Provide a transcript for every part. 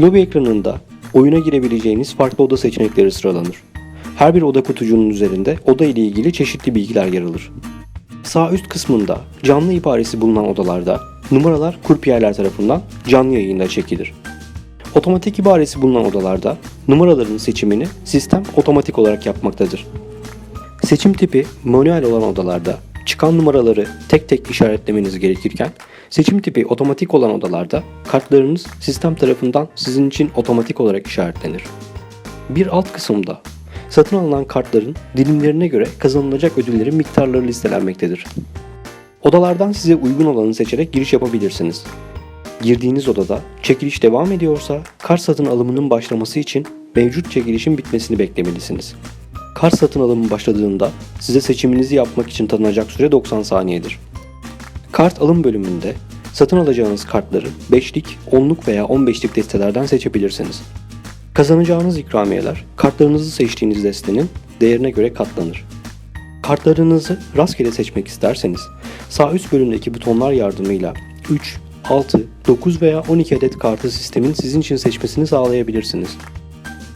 Lobi ekranında oyuna girebileceğiniz farklı oda seçenekleri sıralanır. Her bir oda kutucuğunun üzerinde oda ile ilgili çeşitli bilgiler yer alır. Sağ üst kısmında canlı ibaresi bulunan odalarda numaralar kurpiyerler tarafından canlı yayında çekilir. Otomatik ibaresi bulunan odalarda numaraların seçimini sistem otomatik olarak yapmaktadır. Seçim tipi manuel olan odalarda çıkan numaraları tek tek işaretlemeniz gerekirken seçim tipi otomatik olan odalarda kartlarınız sistem tarafından sizin için otomatik olarak işaretlenir. Bir alt kısımda satın alınan kartların dilimlerine göre kazanılacak ödüllerin miktarları listelenmektedir. Odalardan size uygun olanı seçerek giriş yapabilirsiniz. Girdiğiniz odada çekiliş devam ediyorsa kart satın alımının başlaması için mevcut çekilişin bitmesini beklemelisiniz. Kart satın alımı başladığında size seçiminizi yapmak için tanınacak süre 90 saniyedir. Kart alım bölümünde satın alacağınız kartları 5'lik, 10'luk veya 15'lik destelerden seçebilirsiniz. Kazanacağınız ikramiyeler kartlarınızı seçtiğiniz destenin değerine göre katlanır. Kartlarınızı rastgele seçmek isterseniz sağ üst bölümdeki butonlar yardımıyla 3, 6, 9 veya 12 adet kartı sistemin sizin için seçmesini sağlayabilirsiniz.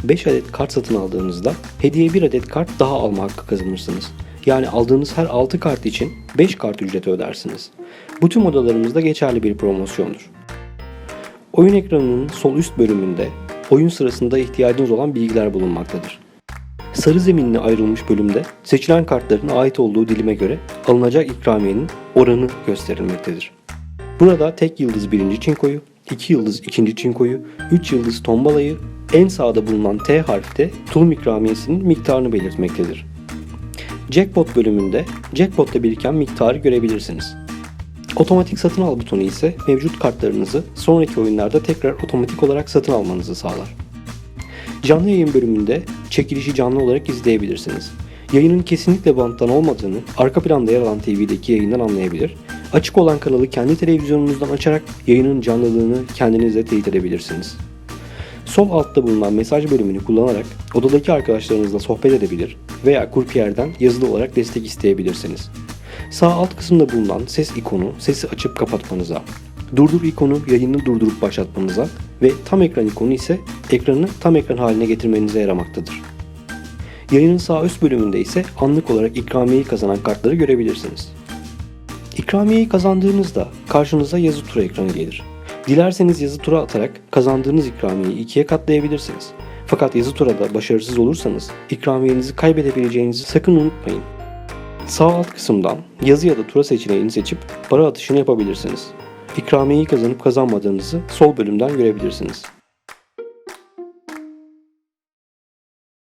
5 adet kart satın aldığınızda hediye 1 adet kart daha alma hakkı kazanırsınız. Yani aldığınız her 6 kart için 5 kart ücreti ödersiniz. Bu tüm odalarımızda geçerli bir promosyondur. Oyun ekranının sol üst bölümünde oyun sırasında ihtiyacınız olan bilgiler bulunmaktadır. Sarı zeminle ayrılmış bölümde seçilen kartların ait olduğu dilime göre alınacak ikramiyenin oranı gösterilmektedir. Burada tek yıldız birinci çinkoyu, iki yıldız ikinci çinkoyu, üç yıldız tombalayı, en sağda bulunan T harfi de tulum ikramiyesinin miktarını belirtmektedir. Jackpot bölümünde jackpotta biriken miktarı görebilirsiniz. Otomatik satın al butonu ise mevcut kartlarınızı sonraki oyunlarda tekrar otomatik olarak satın almanızı sağlar. Canlı yayın bölümünde çekilişi canlı olarak izleyebilirsiniz. Yayının kesinlikle banttan olmadığını arka planda yer alan TV'deki yayından anlayabilir. Açık olan kanalı kendi televizyonunuzdan açarak yayının canlılığını kendinizle teyit edebilirsiniz. Sol altta bulunan mesaj bölümünü kullanarak odadaki arkadaşlarınızla sohbet edebilir veya kurpiyerden yazılı olarak destek isteyebilirsiniz. Sağ alt kısımda bulunan ses ikonu sesi açıp kapatmanıza, durdur ikonu yayını durdurup başlatmanıza ve tam ekran ikonu ise ekranı tam ekran haline getirmenize yaramaktadır. Yayının sağ üst bölümünde ise anlık olarak ikramiyeyi kazanan kartları görebilirsiniz. İkramiyeyi kazandığınızda karşınıza yazı tura ekranı gelir. Dilerseniz yazı tura atarak kazandığınız ikramiyeyi ikiye katlayabilirsiniz. Fakat yazı turada başarısız olursanız ikramiyenizi kaybedebileceğinizi sakın unutmayın. Sağ alt kısımdan yazı ya da tura seçeneğini seçip para atışını yapabilirsiniz. İkramiyeyi kazanıp kazanmadığınızı sol bölümden görebilirsiniz.